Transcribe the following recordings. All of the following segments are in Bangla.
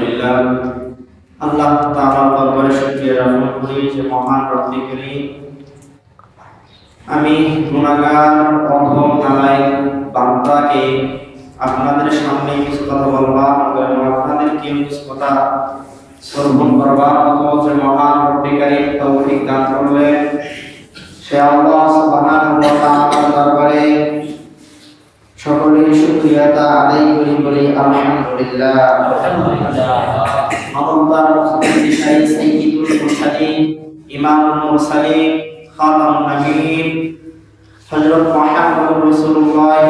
আলহামদুলিল্লাহ। আল্লাহ তাআলার দরবারে শুকরিয়া জ্ঞাপন করি যে মহান রব্বি করিম, আমি গুণাগার অধম নালায় বান্দাকে আপনাদের সামনে কিছু কথা বলবা এবং আপনাদেরকে কিছু কথা শ্রবণ করবা অথবা যে মহান রব্বি তৌফিক দান করলেন। সে আল্লাহ সুবহানাহু ওয়া তাআলার দরবারে সকলের শুকরিয়াতা আদায় করি বলি আলহামদুলিল্লাহ। হযরত মুহাম্মদুর রাসূলুল্লাহ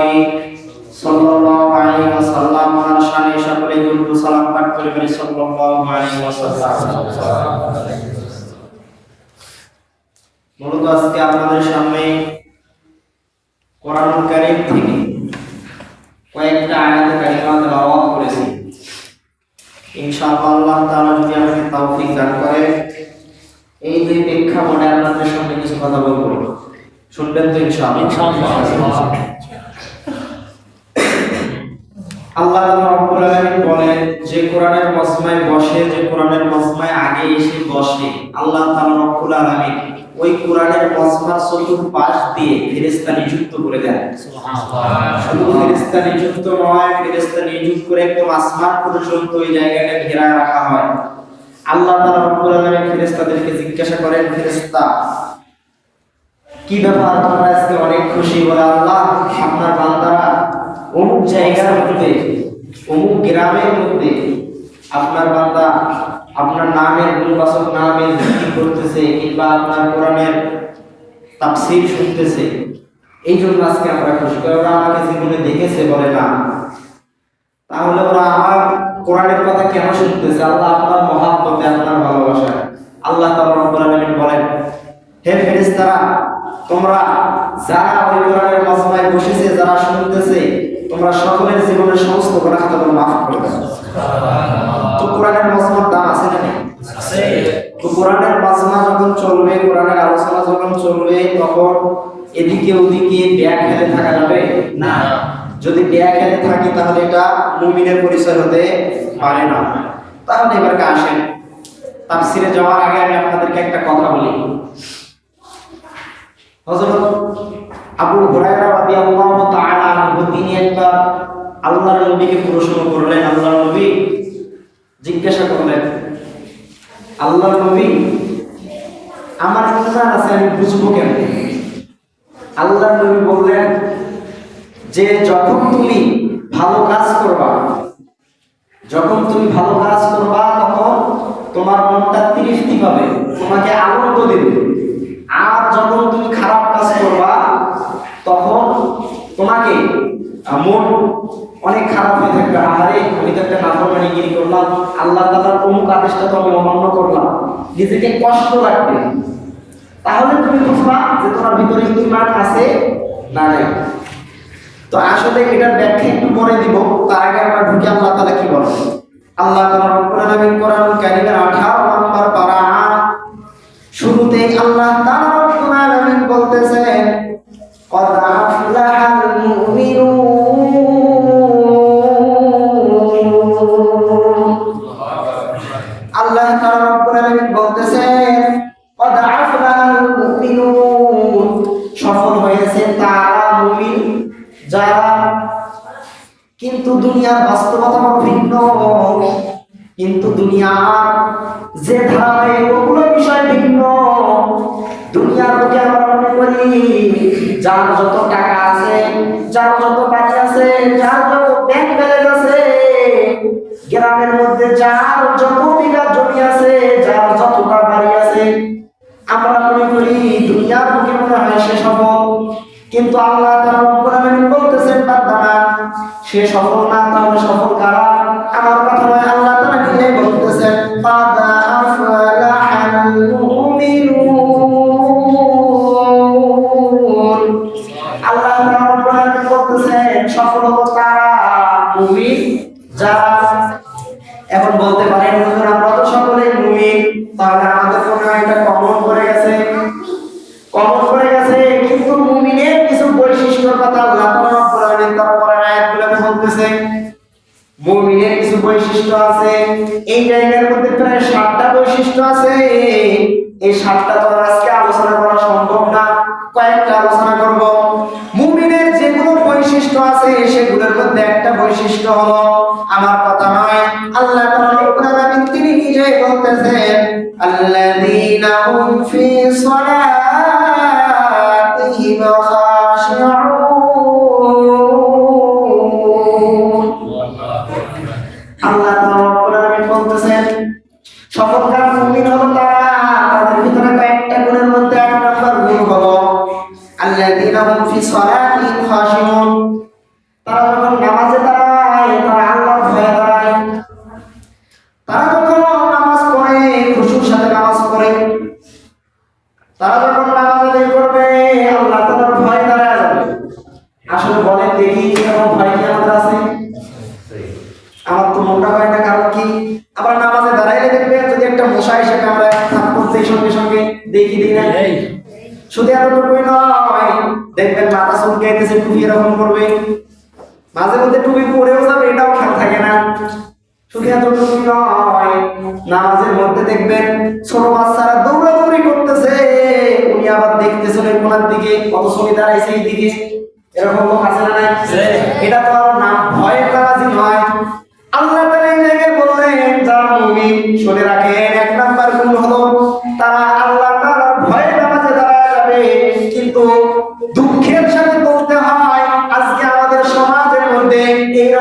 সাল্লাল্লাহু আলাইহি ওয়াসাল্লাম আর শানে সকলে দুরূদ সালাম পাঠ করে বলি, সাল্লাল্লাহু আলাইহি ওয়াসাল্লাম। মূলত আজকে আপনাদের সামনে কোরআনুল কারীম থেকে কয়েকটা আয়াতে কারিমা তেলাওয়াত করেছি। ইনশাআল্লাহ আল্লাহ তাআলা যদি আমাকে তৌফিক দান করে, এই দুই প্রেক্ষাপটে আপনাদের সামনে কিছু কথা বলব। শুনবেন তো ইনশাআল্লাহ। ইনশাআল্লাহ। আল্লাহ আলামিন বলেন যে কোরআনের মজমায় বসে যে কোরআনের মজমায় আগে এসে বসে আল্লাহ তাআলা রব্বুল আলামিন ওই কোরআনের মজমার চতুর্পাশ দিয়ে ফেরেশতা নিযুক্ত করে দেন। শুধু ফেরেশতা নিযুক্ত নয় ফেরেশতা নিযুক্ত করে একদম আসমান পর্যন্ত ওই জায়গাটা ঘেরায় রাখা হয়। আল্লাহ তাআলা রব্বুল আলামিন ফেরেশতাদেরকে জিজ্ঞাসা করেন ফেরেশতা কি ব্যাপার? তোমরা আজকে অনেক খুশি? বলে আল্লাহ আপনার অমুক জায়গার মধ্যে, অমুক গ্রামের মধ্যে আপনার বান্দা আপনার নামের গুণবাচক নামের জিকির করতেছে কিংবা আপনার কোরআনের তাফসীর শুনতেছে এই জন্য আজকে আমরা খুশি। কারণ ওরা আমাকে জীবনে দেখেছে বলে না? তাহলে ওরা আমার কোরআনের কথা কেন শুনতেছে? আল্লাহ আপনার মহাব্বতে, আপনার ভালোবাসা আল্লাহ তাআলা রব্বুল বলেন, হে ফেরেশতারা, তোমরা যারা ওই কোরআনের মজমায় বসেছে, যারা শুনতেছে তোমরা সকলের জীবনের সমস্ত গুনাহ তোমরা মাফ করে দাও। তো কোরআনের মজমার দাম আছে না নেই? তো কোরআনের মজমা যখন চলবে কোরআনের আলোচনা যখন চলবে তখন এদিকে ওদিকে ব্যাগ খেলে থাকা যাবে? না। যদি ব্যাগ খেলে থাকি তাহলে এটা মুমিনের পরিচয় হতে পারে না। তাহলে এবারকে আসেন? তাফসিরে যাওয়ার আগে আমি আপনাদেরকে একটা কথা বলি। হযরত আবু হুরায়রা রাদিয়াল্লাহু তাআলা আনহু, তিনি একবার আল্লাহর নবীকে প্রশ্ন করলেন, আল্লাহর নবী জিজ্ঞাসা করলেন, আল্লাহর নবী, আমার ইমান আছে, আমি বুঝব কেন আল্লাহর নবী বললেন, যে যখন তুমি ভালো কাজ করবা, যখন তুমি ভালো কাজ করবা, তখন তোমার মনটা তৃপ্তি পাবে, তোমাকে আনন্দ দেবে। আর যখন তুমি খারাপ কাজ করবা তখন তোমাকে মন অনেক খারাপ হয়ে থাকবে। আহারে, আমি তো একটা নাফরমানি গিরি করলাম। আল্লাহ তাআলার প্রমুখ আদেশটা তো আমি অমান্য করলাম। নিজেকে কষ্ট লাগবে। তাহলে তুমি বুঝবা যে তোমার ভিতরে ইমান আছে না নাই। তো আসলে এটার ব্যাখ্যা একটু পরে দিব। তার আগে আমরা ঢুকে আল্লাহ তাআলা কি বলেন? আল্লাহ তাআলা রব্বুল আলামিন কোরআন কারীমের 18 নম্বর পারা। শুরুতেই আল্লাহ আলামিন বলতেছেন দুনিয়ার যে ওগুলো বিষয় ভিন্ন। দুনিয়ার লোকে আমরা মনে করি, যার যত টাকা আছে, যার যত আছে, যার যত ব্যাংক ব্যালেন্স আছে, গ্রামের মধ্যে যার যত বিঘা জমি আছে, যার যতটা বাড়ি আছে, আমরা মনে করি দুনিয়ার মুখে মনে হয় সে সফল কিন্তু আল্লাহ তাআলা রব্বুল আলামিন বলতেছেন সে সফল না তাহলে সফল কারা? আমার কথা নয়, আল্লাহ বলতেছেন قد أفلح المؤمنون আল্লাহ তাআলা রব্বুল আলামিন বলতেছেন সফল হলো তারা মুমিন বৈশিষ্ট্য আছে। এই জায়গার মধ্যে প্রায় সাতটা বৈশিষ্ট্য আছে। এই সাতটা তো আজকে আলোচনা করা সম্ভব না। কয়েকটা আলোচনা করব। মুমিনের যেগুলো বৈশিষ্ট্য আছে, সেগুলোর মধ্যে একটা বৈশিষ্ট্য হলো, আমার কথা নয়, আল্লাহ তিনি নিজেই বলতেছেন খাশিউন। এরকম করবে?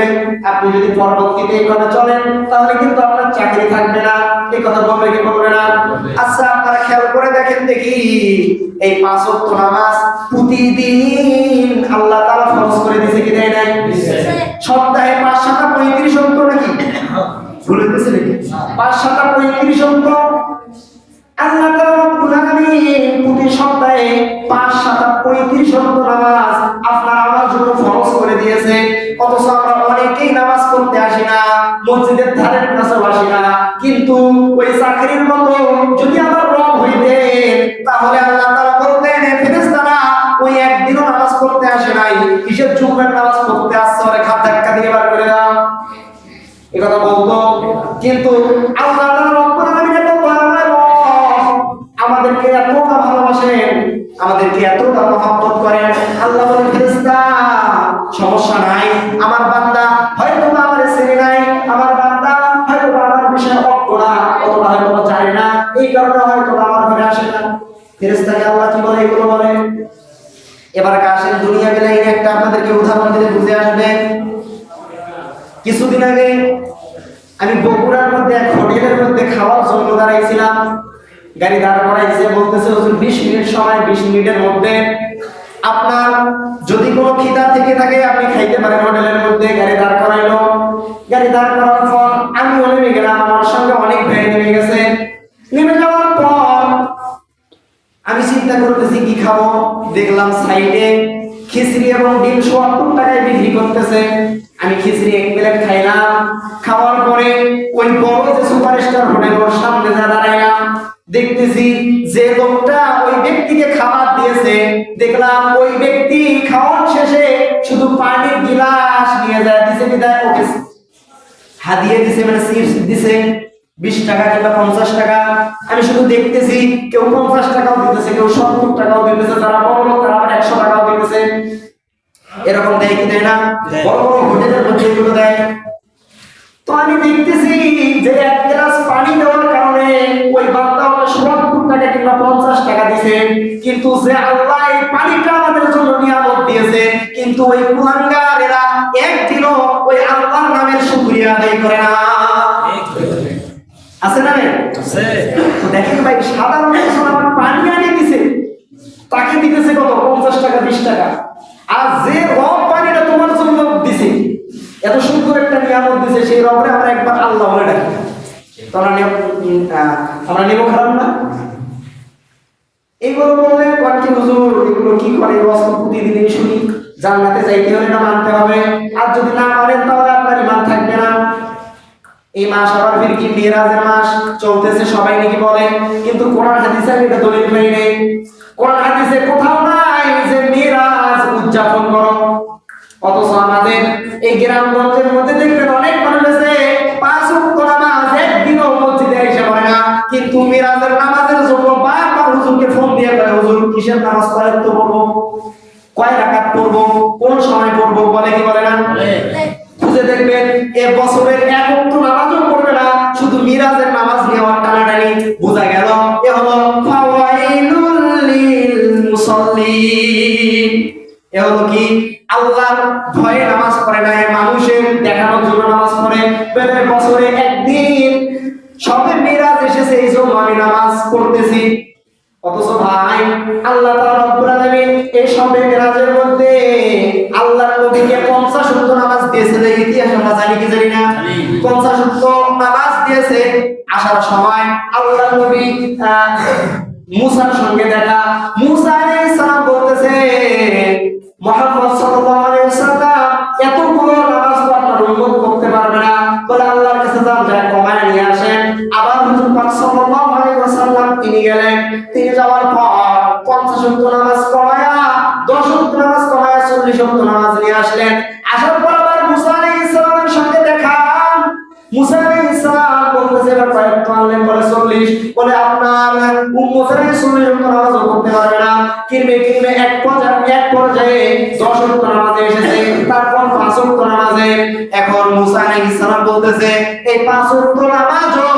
বল আপনি যদি পরবর্তীতে এইভাবে চলেন তাহলে কিন্তু আপনার চাকরি থাকবে না। এই কথা বলবে কি বলবে না। আচ্ছা আপনারা খেয়াল করে দেখেন দেখি এই পাঁচ ওয়াক্ত নামাজ প্রতিদিন আল্লাহ তাআলা ফরজ করে দিয়েছে কি দেয় নাই? সপ্তাহে পাঁচ সাতটা পঁয়ত্রিশ অঙ্ক নাকি? ভুলে দিয়েছে নাকি? পাঁচ সাতটা পঁয়ত্রিশ অঙ্ক আল্লাহ তাআলা রব্বুল আলামিন প্রতি সপ্তাহে পাঁচ সাত পঁয়ত্রিশ অক্ট নামাজ আপনার আমার জন্য ফরজ করে দিয়েছে। অথচ আমরা অনেকেই নামাজ পড়তে আসি না, মসজিদের ধারের কাছেও আসি না, কিন্তু ওই চাকরির আল্লাহ বলে এবার কাশের দুনিয়া বেলায় একটা আপনাদেরকে উদাহরণ দিলে বুঝে আসবে। কিছুদিন আগে আমি বগুড়ার মধ্যে এক হোটেলের মধ্যে খাওয়ার জন্য দাঁড়াইছিলাম। গাড়ি দাঁড় করাইছে, বলতেছে, হুজুর, বিশ মিনিট সময়, বিশ মিনিটের মধ্যে। আপনার যদি কোনো খিদা থেকে থাকে, আপনি খাইতে পারেন হোটেলের মধ্যে। গাড়ি দাঁড় করাইলো। গাড়ি দাঁড় করার পর আমিও নেমে গেলাম। আমার সঙ্গে অনেক ভাই নেমে গেছে। নেমে যাওয়ার পর আমি চিন্তা করতেছি কি খাব? দেখলাম সাইডে খিচড়ি এবং ডিম সত্তর টাকায় বিক্রি করতেছে। আমি খিচড়ি এক প্লেট খাইলাম। খাওয়ার পরে ওই বড় যে সুপারস্টার হোটেল, ওর সামনে যা দাঁড়াইলাম, দেখতেছি যে লোকটা ওই ব্যক্তিকে খাবার দিয়েছে। দেখলাম ওই ব্যক্তি খাওয়ার শেষে শুধু পানির গিলাস নিয়ে যায়, দিছে বিদায় ওকে হাদিয়ে দিছে মানে চিপস দিছে। বিশ টাকা কিংবা পঞ্চাশ টাকা। আমি শুধু দেখতেছি কেউ পঞ্চাশ টাকাও দিতেছে কেউ সত্তর টাকাও দিতেছে যারা বড় লোক তারা আবার একশো টাকাও দিতেছে। এরকম দেয় কি দেয় না? বড় বড় হোটেলের মধ্যে এগুলো দেয়। তো আমি দেখতেছি যে এক গ্লাস পানি দেওয়ার কারণে ওই আমাকে সত্তর টাকা কিংবা পঞ্চাশ টাকা দিছে। কিন্তু যে আল্লাহ এই পানিটা আমাদের জন্য নিয়ামত দিয়েছে কিন্তু ওই কুলাঙ্গার এরা একদিনও ওই আল্লাহর নামের শুকরিয়া আদায় করে না। আছে না? তো দেখেন ভাই সাধারণ একজন আমার পানি আনে দিছে। তাকে দিতেছে কত? পঞ্চাশ টাকা বিশ টাকা। আর যে রব পানিটা তোমার জন্য দিছে এত সুন্দর একটা নিয়ামত দিছে সেই রবরে আমরা একবার আল্লাহ বলে ডাকি। তো আমরা নিয়ম আমরা নেব খারাপ না? এইগুলো বললে কয়েকটি হুজুর এগুলো কি করে? রস প্রতিদিন শুনি জান্নাতে চাইতে হলে না মানতে হবে? আর যদি না মানেন তাহলে আপনার ইমান থাকবে না। এই মাস আবার ফির কি মিরাজের মাস চলতেছে, সবাই নাকি বলে, কিন্তু কোরআন হাদিসে এটা দলিল পাই নেই। কোরআন হাদিসে কোথাও নাই যে মিরাজ উদযাপন করো। অথচ আমাদের এই গ্রামগঞ্জের মধ্যে দেখবেন অনেক মানুষ আছে, পাঁচ ওয়াক্ত নামাজ একদিনও মসজিদে এসে পড়ে না। কিন্তু মিরাজের নামাজের জন্য বারবার হুজুরকে ফোন দিয়ে বলে, হুজুর, কিসের নামাজ পড়ে? তো পড়ব। কয় রাকাত পড়ব? কোন সময় পড়ব? বলে কি বলে না? খুঁজে দেখবেন, এ বছরের এক অক্ত নামাজও পড়বে না, শুধু মিরাজের নামাজ নেওয়ার টানাটানি বোঝা গেল। এ হলো এ হলো কি? ভয়ে নামাজ পড়ে না মানুষের দেখানোর জন্য নামাজ পড়ে। বছরে একদিন সবে মিরাজ এসেছে, এই জন্য আমি নামাজ পড়তেছি। অথচ ভাই আল্লাহ রব্বুল আলামিন এই মিরাজের মধ্যে আল্লাহর নবীকে 50 ওয়াক্ত নামাজ এই ইতিহাস আমরা জানি কি জানি না? 50 ওয়াক্ত নামাজ দিয়েছে। আসার সময় আল্লাহর নবী মুসার সঙ্গে দেখা। মুসা আলাইহিস সালাম বলতেছে মুহাম্মদ সাল্লাল্লাহু আলাইহি এতগুলো আল্লাহর কাছে যান যা কমায় নিয়ে আসেন। আবার হুজুর পাক সাল্লাল্লাহু আলাইহি ওয়াসাল্লাম তিনি গেলেন। তিনি যাওয়ার পর 50 ওয়াক্ত নামাজ কমায়া 10 ওয়াক্ত নামাজ কমায়া 40 ওয়াক্ত নামাজ নিয়ে আসলেন। আসার পর আবার মুসা আলাইহিস সালামের সঙ্গে দেখা। মুসা আলাইহিস সালাম বলতেছে এবার কয়েক আনলেন বলে 40 বলে, আপনার উম্মতের 40 ওয়াক্ত নামাজ করতে পারবে না। কিরবে কিরবে এক পর্যায়ে এক পর্যায়ে 10 ওয়াক্ত নামাজে এসেছে। তারপর 5 ওয়াক্ত নামাজে, এখন মুসা আলাইহিস সালাম বলতেছে, এই 5 ওয়াক্ত নামাজও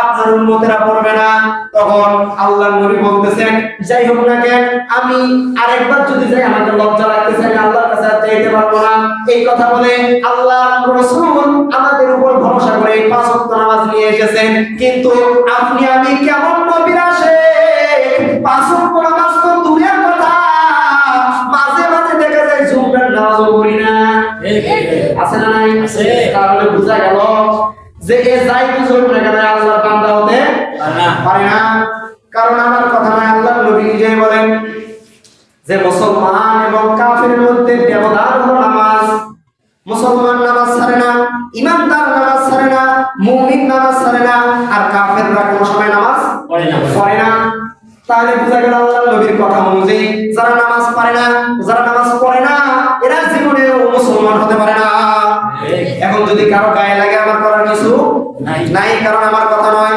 আপনার উম্মতেরা পড়বে না। তখন আল্লাহর নবী বলতেছেন, যাই হোক না কেন, আমি আরেকবার যদি যাই, আমাকে লজ্জা লাগতেছে আমি আল্লাহর কাছে চাইতে পারব না। এই কথা বলে আল্লাহ রাসূল আমাদের উপর ভরসা করে এই পাঁচ ওয়াক্ত নামাজ নিয়ে এসেছেন। কিন্তু আপনি আমি কেমন নবীর আসে পাঁচ ওয়াক্ত নামাজ তো দূরের কথা। মাঝে মাঝে দেখা যায় জুমরার নামাজও পড়ি না। আছে না নাই? গেল যে এ যাই কিছু আল্লাহর বান্দা হতে পারে না। কারণ আমার কথা আল্লাহ নবী বলেন যে মুসলমান এবং কাফিরের মধ্যে হলো নামাজ। মুসলমান নামাজ ছাড়ে না, ইমানদার নামাজ ছাড়ে না, মুমিন নামাজ ছাড়ে না, আর কাফেররা কোনো সময় নামাজ। পড়ে না। তাহলে বোঝা গেল আল্লাহ নবীর কথা অনুযায়ী যারা নামাজ পারে না, যারা নামাজ পড়ে না এরা জীবনেও মুসলমান হতে পারে না। এখন যদি কারও গায়ে লাগে আমার করার কিছু নাই। নাই কারণ আমার কথা নয়।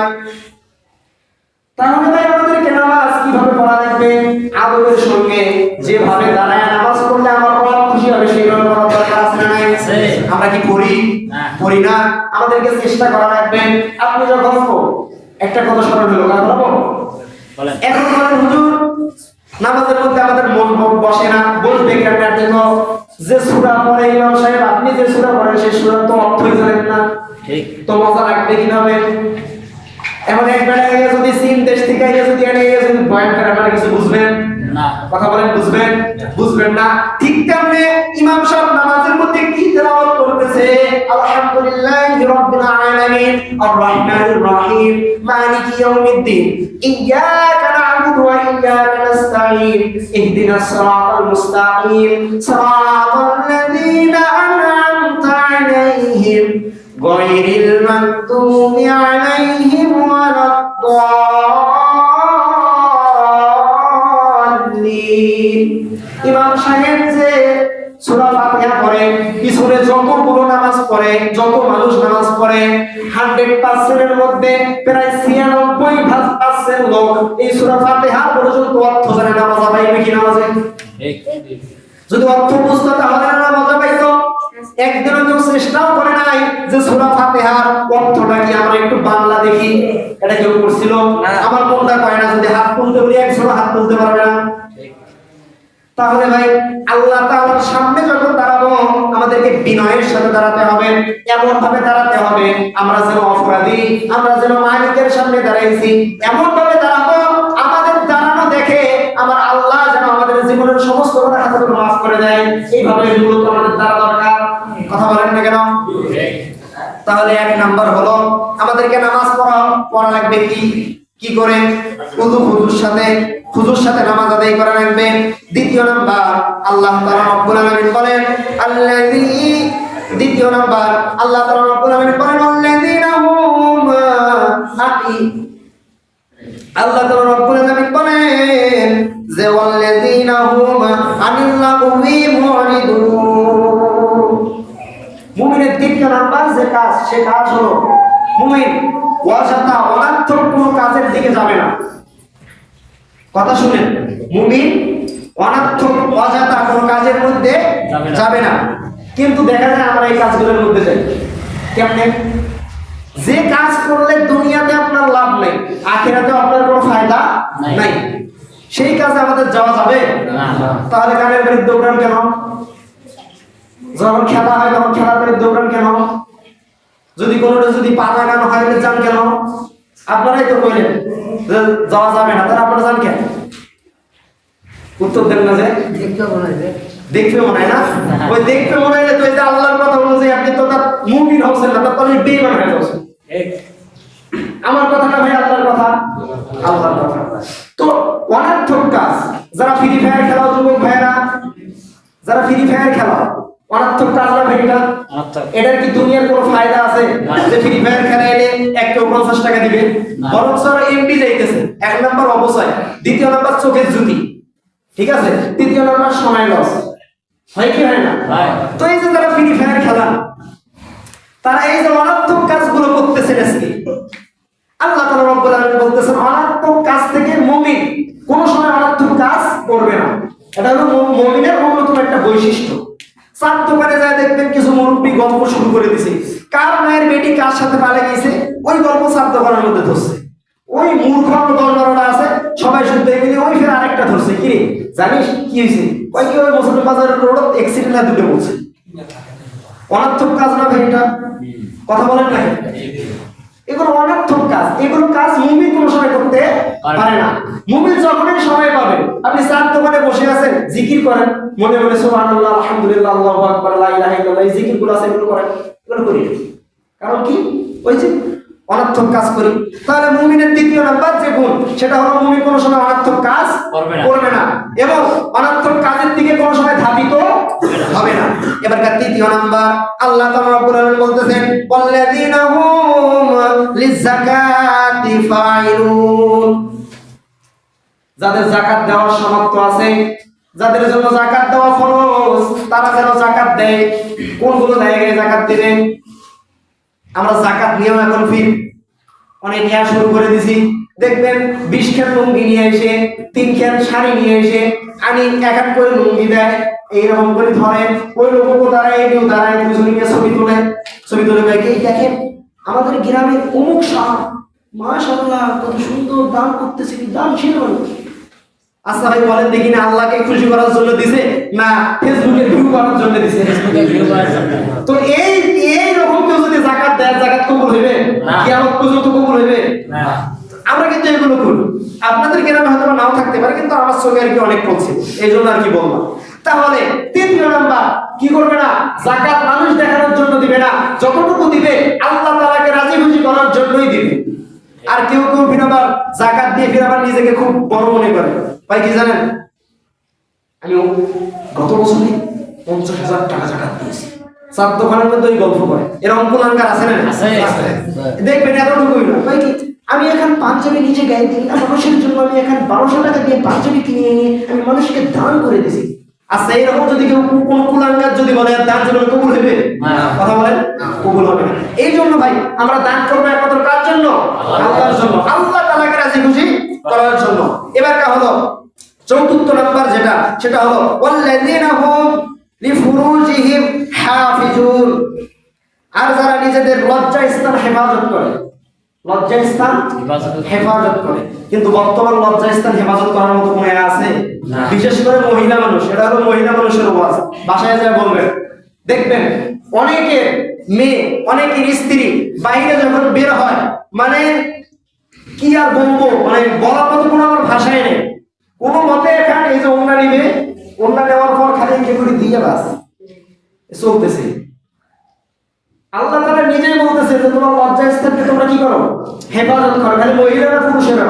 তাহলে ভাই আমাদেরকে নামাজ কীভাবে পড়া লাগবে? আদবের সঙ্গে যেভাবে দাঁড়ায় নামাজ পড়লে আমার খুশি হবে সেইভাবে দরকার আছে না নাই? আমরা কি পড়ি? না। পড়ি না। আমাদেরকে চেষ্টা করা লাগবে। আপনি যখন একটা কথা স্মরণ হলো কথা বলব? এখন বলেন হুজুর নামাজের মধ্যে আমাদের মন বসে না বসবে কেনার জন্য যে সুরা পড়ে ইমাম সাহেব আপনি যে সুরা পড়েন সেই সুরা তো অর্থই জানেন না। ঠিক। তো মজা লাগবে কীভাবে? এমন একবার যদি চীন দেশ থেকে যদি এনে যদি বয়ান করে আপনারা কিছু বুঝবেন কথা বলেন, বুঝবেন? বুঝবেন না। ঠিক তেমনি ইমাম সাহেব নামাজের মধ্যে কি তেলাওয়াত করতেছে? আলহামদুলিল্লাহি রাব্বিল আলামিন। আর রহমানির রহিম। মালিকি ইয়াউমিদ্দিন। ইয়াকা না'বুদু ওয়া ইয়াকা নাস্তাঈন ইহদিনাস সিরাতাল মুস্তাকিম। সিরাতাল লাযীনা আন'আমতা আলাইহিম গায়রিল মাগদুবি আলাইহিম ওয়ালাদ-দাল্লিন। ইমাম সাহেব যে সূরা ফাতিহা পড়ে পিছনে যতগুলো নামাজ পড়ে যত মানুষ নামাজ পড়ে 100% এর মধ্যে প্রায় 96 পার্সেন্ট লোক এই সূরা ফাতিহা পর্যন্ত অর্থ জানে না মজা পাইবে কি নামাজে? যদি অর্থ বুঝতো তাহলে না মজা পাইতো একদিনও কেউ চেষ্টাও করে নাই যে সূরা ফাতিহার অর্থটা কি আমরা একটু বাংলা দেখি। এটা কেউ করছিল আমার মনটা কয় না? যদি হাত তুলতে বলি একশো হাত তুলতে পারবে না। তাহলে ভাই আল্লাহ তাআলার সামনে যখন দাঁড়াবো আমাদেরকে বিনয়ের সাথে দাঁড়াতে হবে এমন ভাবে দাঁড়াতে হবে আমরা যেন অপরাধী আমরা যেন মালিকের সামনে দাঁড়াইছি এমন ভাবে দাঁড়াবো আমাদের দাঁড়ানো দেখে আমার আল্লাহ যেন আমাদের জীবনের সমস্ত কথা খাতাগুলো মাফ করে দেয়। এইভাবে মূলত আমাদের দাঁড়া দরকার। কথা বলেন না কেন? তাহলে এক নাম্বার হলো আমাদেরকে নামাজ পড়া পড়া লাগবে কি? কি করে উযু খুজুর সাথে খুজুর সাথে নামাজ আদায় করা লাগবে। দ্বিতীয় নাম্বার, আল্লাহ তাআলা রব্বুল আলামিন বলেন, আল্লাযী দ্বিতীয় নাম্বার, আল্লাহ তাআলা রব্বুল আলামিন বলেন, আল্লাযীনা হুম, আতি আল্লাহ তাআলা রব্বুল আলামিন বলেন, যে ওয়াল্লাযীনা হুম আনিল মুমিনের দ্বিতীয় নাম্বার যে কাজ, সে কাজ হলো মুমিন ওয়াজাতা অনার্থক কোনো কাজের দিকে যাবে না। কথা শুনেন মুমিন অনার্থক অজাতা কোনো কাজের মধ্যে যাবে না। কিন্তু দেখা যায় আমরা এই কাজগুলোর মধ্যে যাই। কেমনে? যে কাজ করলে দুনিয়াতে আপনার লাভ নেই আখেরাতে আপনার কোনো ফায়দা নাই। নাই। সেই কাজে আমাদের যাওয়া যাবে? তাহলে গানের বিরুদ্ধে দৌড়ান কেন? যখন খেলা হয় তখন খেলার বিরুদ্ধে দৌড়ান কেন? যদি কোনোটা যদি পা লাগানো হয় তাহলে যান কেন? আপনারাই তো কইলেন যে যাওয়া যাবে না তাহলে আপনারা যান কেন? উত্তর দেন না যে। দেখবে মনে হয় না ওই দেখবে মনে হয় তো এই যে আল্লাহর কথা অনুযায়ী আপনি তো তার মুমিন হচ্ছেন না তার আপনি বেঈমান হয়ে যাচ্ছেন। আমার কথা না ভাই আল্লাহর কথা? আল্লাহর কথা তো অনার্থক কাজ যারা ফ্রি ফায়ার খেলাও যুবক ভাইরা যারা ফ্রি ফায়ার খেলা এটার কি দুনিয়ার কোনো ফায়দা আছে? না। যে ফ্রি ফায়ার খেলা এলে একটা পঞ্চাশ টাকা দিবে। বরং স্যার যাইতেছে। এক নাম্বার অবশ্যই দ্বিতীয় নাম্বার চোখের জুতি ঠিক আছে? তৃতীয় নাম্বার সময় লস হয় কি হয় না? তো এই যে ফ্রি ফায়ার খেলা তারা এই যে কাজগুলো করতেছেন আজকে। আল্লাহ তাআলা রব্বুল আলামিন বলতেছেন অনার্থক কাজ থেকে মুমিন কোন সময় অনার্থক কাজ করবে না। এটা হলো মুমিনের অন্যতম একটা বৈশিষ্ট্য। চার দোকানে যায় দেখবেন কিছু মুরব্বী গল্প শুরু করে দিছে। কার মায়ের বেটি কার সাথে পালে গেছে? ওই গল্প চার দোকানের মধ্যে ধরছে। ওই মূর্খ দশ বারোটা আছে সবাই শুনতে গেলে ওই ফের আরেকটা ধরছে। কি রে জানিস কি হয়েছে? ওই কি ওই মুসলিম বাজারের রোড অ্যাক্সিডেন্ট না দুটো বলছে? অনার্থক কাজ না ভাই এটা? কথা বলেন না? এগুলো অনর্থক কাজ। এগুলো কাজ মুমিন কোনো সময় করতে পারে না। মুমিন যখনই সময় পাবে আপনি চার দোকানে বসে আছেন জিকির করেন মনে মনে সুবহানাল্লাহ আলহামদুলিল্লাহ আল্লাহু আকবার লা ইলাহা ইল্লাল্লাহ এই জিকিরগুলো আছে এগুলো করেন এগুলো করি। কারণ কি? ওই যে অনর্থক কাজ করি। তাহলে মুমিনের দ্বিতীয় নাম্বার যে গুণ সেটা হলো মুমিন কোনো সময় অনর্থক কাজ করবে না। এবং অনর্থক কাজের এবার তৃতীয় নাম্বার, আল্লাহ তাআলা বলতেছেন যাদের যাকাত দেওয়ার সামর্থ্য আছে, যাদের জন্য যাকাত দেওয়া ফরজ, তারা যেন যাকাত দেয়। কোনগুলো জায়গায় যাকাত দিবে আমরা জাকাত নিয়েও এখন ফির অনেক শুরু করে দিছি। দেখবেন বিশ খেন লুঙ্গি নিয়ে এসে তিন খেন শাড়ি নিয়ে এসে আনি এক এক করে লুঙ্গি দেয় এইরকম করে ধরে। ওই লোকও দাঁড়ায় এটিও দাঁড়ায় দুজনে নিয়ে ছবি তোলে। ছবি তুলে ভাই এই দেখেন আমাদের গ্রামের অমুক শাহ মাশাআল্লাহ কত সুন্দর দান করতেছে কি দান ছিল আচ্ছা ভাই বলেন দেখি না আল্লাহকে খুশি করার জন্য দিছে না ফেসবুকে ভিউ করার জন্য দিছে। তো এই আপনাদের গ্রামে হয়তো নাও থাকতে পারে কিন্তু আমার সঙ্গে আর কি অনেক করছে এই জন্য আর কি বললাম। তাহলে তৃতীয় নাম্বার কি করবে না? জাকাত মানুষ দেখানোর জন্য দিবে না। যতটুকু দিবে আল্লাহ তালাকে রাজি খুশি করার জন্যই দিবে। আর কেউ কেউ ফির আবার জাকাত দিয়ে ফির আবার নিজেকে খুব বড় মনে করে। ভাই কি জানেন? আমি গত বছরে পঞ্চাশ হাজার টাকা জাকাত দিয়েছি। চার দোকানের মধ্যে ওই গল্প করে। এরকম কুলাঙ্কার আছে না। দেখবেন এতটুকুই না। ভাই কি? আমি এখন পাঞ্জাবি নিজে গায়ে দিই না মানুষের জন্য আমি এখন বারোশো টাকা দিয়ে পাঞ্জাবি কিনে এনে আমি মানুষকে দান করে দিছি। আচ্ছা এরকম যদি কেউ কোন যদি বলে দান জীবনে কবুল হইবে? না। কথা বলেন? কবুল হবে না। এই জন্য ভাই আমরা দান করব একমাত্র কার জন্য? আল্লাহর জন্য। আল্লাহ তালাকে রাজি খুশি করার জন্য। এবার কা হলো চতুর্থ নাম্বার যেটা সেটা হলো ওয়াল্লাযীনা হুম লিফুরুজিহিম হাফিজুন। আর যারা নিজেদের লজ্জা স্থান হেফাজত করে লজ্জা স্থান হেফাজত করে। কিন্তু বর্তমান লজ্জা স্থান হেফাজত করার মতো কোনো আছে? বিশেষ করে মহিলা মানুষ। এটা হলো মহিলা মানুষের ওয়াজ। বাসায় যায় বলবেন দেখবেন অনেকের মেয়ে অনেকের স্ত্রী বাইরে যখন বের হয় মানে কি আর বলব মানে বলার মতো কোনো আমার ভাষায় নেই। কোনো মতে এখানে এই যে ওন্না নিবে ওন্না নেওয়ার পর খালি করে দিয়ে বাস। চলতেছে। আল্লাহ তাআলা নিজেই বলতেছে যে তোমার লজ্জা স্থানকে তোমরা কি করো? হেফাজত করো। খালি মহিলারা পুরুষেরা?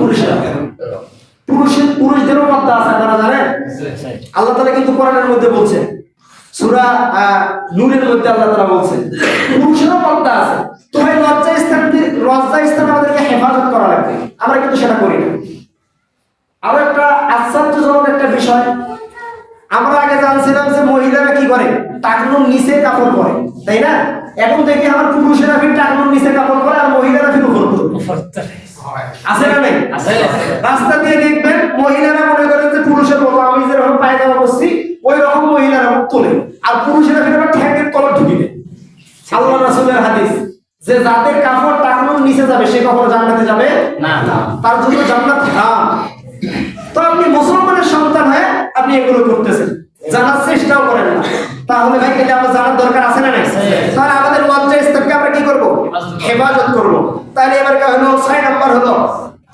পুরুষেরা। পুরুষের পুরুষদেরও পর্দা আছে, আপনারা জানেন? আল্লাহ তাআলা কিন্তু কোরআনের মধ্যে বলছে, সূরা নূরের মধ্যে আল্লাহ তাআলা বলছে, পুরুষেরও পর্দা আছে। তো ভাই লজ্জা স্থান লজ্জা স্থান আমাদেরকে হেফাজত করা লাগবে। আমরা কিন্তু সেটা করি না। আরও একটা আশ্চর্যজনক একটা বিষয়। আমরা আগে জানছিলাম যে মহিলারা কি করে? টাকনুর নিচে কাপড় পরে। তাই না? এখন দেখি আমার পুরুষেরা ফির টাকনুর নিচে কাপড় পরে আর মহিলারা ফির উপর আছে না নাই? রাস্তা দিয়ে দেখবেন মহিলারা মনে করেন যে পুরুষের মতো আমি যেরকম পায়জামা করছি ওই রকম মহিলারা মুখ তোলে। আর পুরুষেরা ফির আবার ঠ্যাঙ্গের কলর ঢুকিবে আল্লাহ রাসূলের হাদিস যে যাদের কাপড় টাকনুর নিচে যাবে সে কাপড় জান্নাতে যাবে না। তার জন্য জান্নাত হারাম। তো আপনি মুসলমানের সন্তান হয়ে আপনি এগুলো করতেছেন। জানার চেষ্টাও করেন না। তাহলে ভাই এটা আমার জানার দরকার আছে না নাই? তাহলে আমাদের লজ্জা স্তরকে আমরা কি করব? হেফাজত করব। তাহলে এবার কা হলো ছয় নাম্বার হলো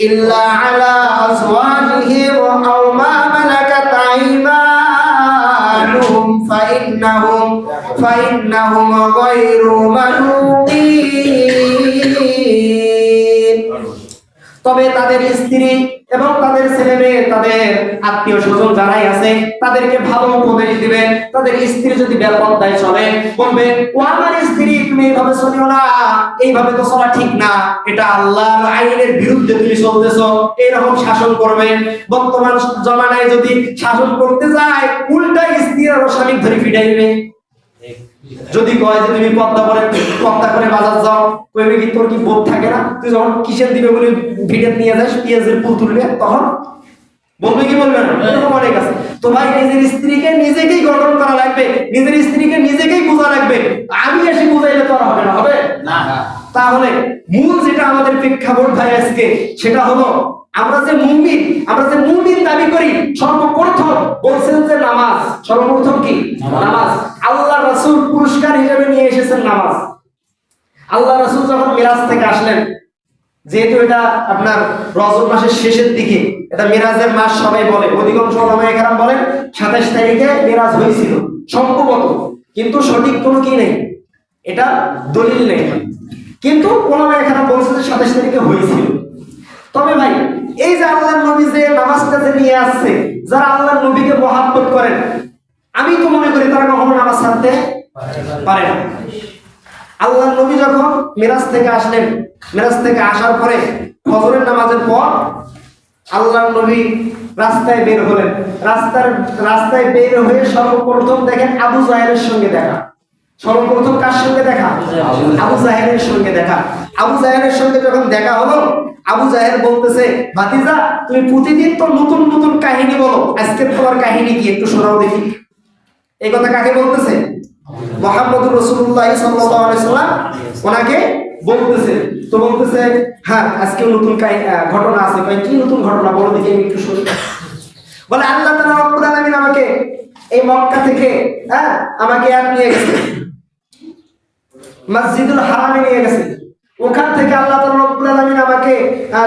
ইল্লা আলা আজওয়াজিহিম আও মা মালাকাত আইমানুহুম ফাইন্নাহুম ফাইন্নাহুম গায়রু মালুমিন তবে তাদের স্ত্রী এবং তাদের ছেলে মেয়ে, তাদের আত্মীয় স্বজন যারাই আছে, তাদেরকে ভালো উপদেশ দিবেন। তাদের স্ত্রী যদি বেপরদায় চলে, বলবে, ও আমার স্ত্রী, তুমি এইভাবে চলিও না। এইভাবে তো চলা ঠিক না। এটা আল্লাহর আইনের বিরুদ্ধে তুমি চলতেছো। এইরকম শাসন করবেন বর্তমান জমানায় যদি শাসন করতে যায় উল্টা স্ত্রী আর স্বামী ধরে ফিটাইবে যদি কয় যে তুমি পদ্মা করে পদ্মা করে বাজার যাও কইবে কি তোর কি বোধ থাকে না? তুই যখন কিসের দিবে বলে ভিডিও নিয়ে যাস পেঁয়াজের পুল তুলবে তখন বলবে কি বলবে না? এরকম অনেক আছে। তো ভাই নিজের স্ত্রীকে নিজেকেই গঠন করা লাগবে নিজের স্ত্রীকে নিজেকেই বোঝা লাগবে। আমি এসে বুঝাইলে তো আর হবে না হবে? না। তাহলে মূল যেটা আমাদের প্রেক্ষাপট ভাই আজকে সেটা হলো আমরা যে মুমিন আমরা যে মুমিন দাবি করি সর্বপ্রথম বলছেন যে নামাজ। সর্বপ্রথম কি? নামাজ। আল্লাহ রাসূল পুরস্কার হিসেবে নিয়ে এসেছেন নামাজ। আল্লাহ রাসূল যখন মিরাজ থেকে আসলেন যেহেতু এটা আপনার রজব মাসের শেষের দিকে এটা মিরাজের মাস সবাই বলে অধিকাংশ ওলামায়ে কেরাম বলেন সাতাশ তারিখে মিরাজ হয়েছিল সম্ভবত। কিন্তু সঠিক কোনো কি নেই? এটা দলিল নেই। কিন্তু ওলামায়ে কেরাম বলছে যে সাতাশ তারিখে হয়েছিল। তবে ভাই এই যে আল্লাহর নবী যে নামাজটা যে নিয়ে আসছে, যারা আল্লাহর নবীকে মহাব্বত করেন, আমি তো মনে করি তারা কখনো নামাজ ছাড়তে পারে না। আল্লাহর নবী যখন মিরাজ থেকে আসলেন, মিরাজ থেকে আসার পরে ফজরের নামাজের পর আল্লাহর নবী রাস্তায় বের হলেন। রাস্তার, রাস্তায় বের হয়ে সর্বপ্রথম দেখেন আবু জাহেলের সঙ্গে দেখা। সর্বপ্রথম কার সঙ্গে দেখা? আবু জাহেলের সঙ্গে দেখা। আবু জাহেলের সঙ্গে যখন দেখা হলো আবু জাহেল বলতেছে ভাতিজা তুমি প্রতিদিন তো নতুন নতুন কাহিনী বলো। আজকে তোমার কাহিনী কি? একটু শোনাও দেখি। এই কথা কাকে বলতেছে? মোহাম্মদ রসুল্লাহ সাল্লাম। ওনাকে বলতেছে। তো বলতেছে হ্যাঁ আজকে নতুন ঘটনা আছে। কয় কি নতুন ঘটনা বলো দেখি আমি একটু শুনি। বলে আল্লাহ তাআলা রব্বুল আলামিন আমাকে এই মক্কা থেকে হ্যাঁ আমাকে আর নিয়ে গেছে। মসজিদুল হারামে নিয়ে গেছে। ওখান থেকে আল্লাহ তাআলা রব্বুল আলামিন আমাকে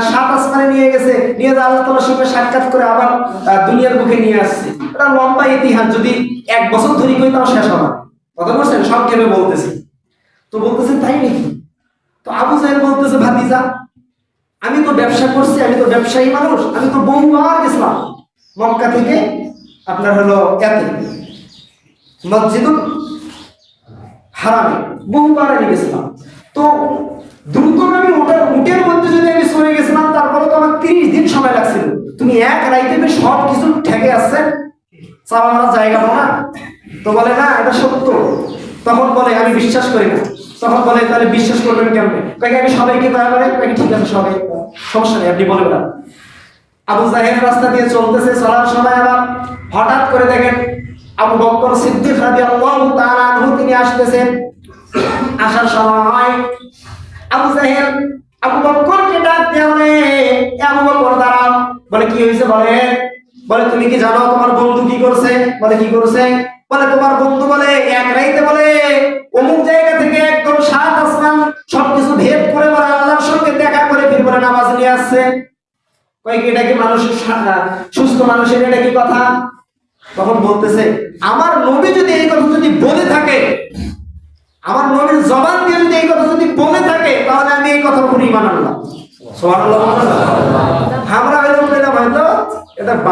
সাত আসমানে নিয়ে গেছে। নিয়ে আল্লাহ তাআলার সঙ্গে সাক্ষাৎ করে আবার দুনিয়ার বুকে নিয়ে আসছে। এটা লম্বা ইতিহাস, যদি এক বছর ধরে কই তাও শেষ হবে। কথা বলছেন? সংক্ষেপে বলতেছি। তো বলতেছে তাই নাকি? তো আবু জাহেল বলতেছে, ভাতিজা, আমি তো ব্যবসা করছি, আমি তো ব্যবসায়ী মানুষ, আমি তো বহুবার গেছিলাম। মক্কা থেকে আপনার হলো এতে। মসজিদুল হারামে বহুবার আমি গেছিলাম। তো দ্রুতগামী উটের উটের মধ্যে যদি আমি সরে গেছিলাম, তারপরে তো আমার তিরিশ দিন সময় লাগছিল। তুমি এক রাইতে সব কিছু ঠেকে আসছে। চাওয়া জায়গা না? তো বলে, না, এটা সত্য। তখন বলে, আমি বিশ্বাস করি না। তখন বলে, তাহলে বিশ্বাস করবেন কেমনে? কাকে আমি সবাইকে দয়া করে। কাকে ঠিক আছে, সবাই, সমস্যা নেই, আপনি বলে বেড়ান আবু জাহের রাস্তা দিয়ে চলতেছে। চলার সময় আবার হঠাৎ করে দেখেন আবু বকর সিদ্দিক রাদিয়াল্লাহু তাআলা আনহু তিনি আসতেছেন। আসার সময় আবু জাহেল আবু বকরকে ডাক দিয়ে আবু বকর দাঁড়াও। বলে, কি হয়েছে? বলে বলে, তুমি কি জানো তোমার বন্ধু কি করছে? বলে, কি করছে? বলে, তোমার বন্ধু বলে, এক রাইতে বলে, অমুক জায়গা থেকে একদম সাত আসমান সবকিছু ভেদ করে বলে, আল্লাহর সঙ্গে দেখা করে ফির বলে নামাজ নিয়ে আসছে। কয় কি, এটা কি মানুষের সুস্থ মানুষের এটা কি কথা? তখন বলতেছে, আমার নবী যদি এই কথা যদি বলে থাকে, আমার নবীর জবান দিয়ে যদি এই কথা যদি বলে থাকে, তাহলে আমি এই?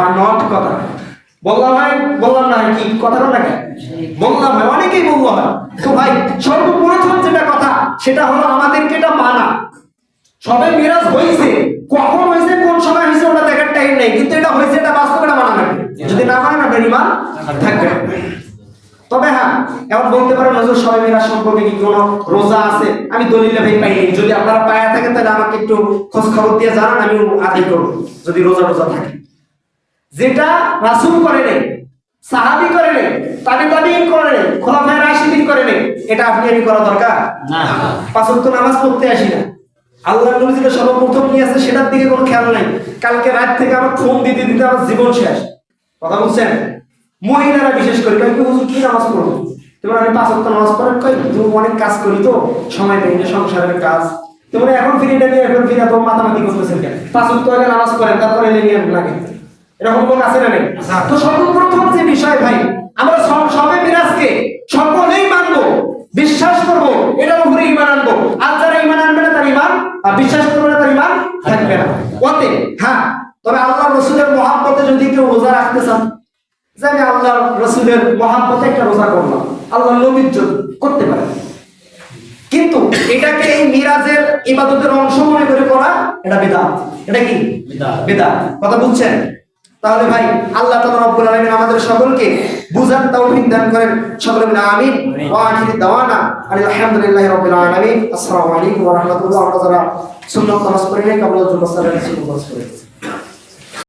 আমরা হয়তো কথা। বললাম, ভাই, বললাম না, কি কথাটা বললাম, ভাই, অনেকেই হয় তো ভাই, সর্বপ্রথম যেটা কথা, সেটা হলো, আমাদেরকে এটা মানা। সবাই মিরাজ হয়েছে কখন হয়েছে কোন সময় হয়েছে টাইম নেই কিন্তু এটা হয়েছে এটা বাস্তবে এটা মানা লাগবে যদি না মানেন আপনার ইমান থাকবে তবে হ্যাঁ এখন বলতে পারেন নজর সবাই মিরাজ সম্পর্কে কি কোনো রোজা আছে? আমি দলিলে ভাই পাইনি। যদি আপনারা পায়া থাকেন তাহলে আমাকে একটু খোঁজ খবর দিয়ে জানান আমি আদায় করব যদি রোজা রোজা থাকে। যেটা রাসূল করে নেই সাহাবি করে নেই তাবি তাবিঈন করে নেই খোলাফায়ে রাশিদিন করে নেই এটা আপনি আমি করা দরকার? না। পাঁচ নামাজ পড়তে আসি না। আল্লাহ নবী যেটা সর্বপ্রথম নিয়ে আসে সেটার দিকে কোনো খেয়াল নাই। কালকে রাত থেকে আমার ফোন দিতে দিতে আমার জীবন শেষ। কথা বলছেন? মহিলারা বিশেষ করে কয় হুজুর কি নামাজ পড়ব? তোমার আমি পাঁচ ওয়াক্ত নামাজ পড়েন কই তুমি অনেক কাজ করি তো, সময় পাই না, সংসারের কাজ। তোমরা এখন ফিরে এটা নিয়ে, এখন ফিরে তো মাতামাতি করতেছেন কেন? পাঁচ ওয়াক্ত আগে নামাজ পড়েন, তারপরে এলে নিয়ে লাগে। এরকম লোক আছে না নেই? তো সর্বপ্রথম যে বিষয় ভাই, আমরা সব- মিরাজকে সকলেই মানবো। বিশ্বাস করব এটার উপরে ইমান আনব। আর যারা ইমান আনবে না তার ইমান আর বিশ্বাস করবে না তার ইমান থাকবে না। ওতে হ্যাঁ তবে আল্লাহ রসুলের মহাব্বতে যদি কেউ রোজা রাখতে চান যে আমি আল্লাহ রসুলের মহাব্বতে একটা রোজা করলাম আল্লাহ নবীর জন্য করতে পারে। কিন্তু এটাকে এই মিরাজের ইবাদতের অংশ মনে করে করা এটা বেদাত। এটা কি। বেদাত। কথা বুঝছেন তাহলে ভাই আল্লাহ তাআলা রব্বুল আলামিন আমাদের সকলকে বুঝার তৌফিক দান করেন। সকলে মিলে আমিন। ওয়া আখিরি দাওয়ানা আলহামদুলিল্লাহি রাব্বিল আলামিন। আসসালামু আলাইকুম ওয়া রাহমাতুল্লাহি ওয়া বারাকাতুহু। সুন্নাত নামাজ পড়ে মুসাল্লাহ সুন্নাত নামাজ পড়ে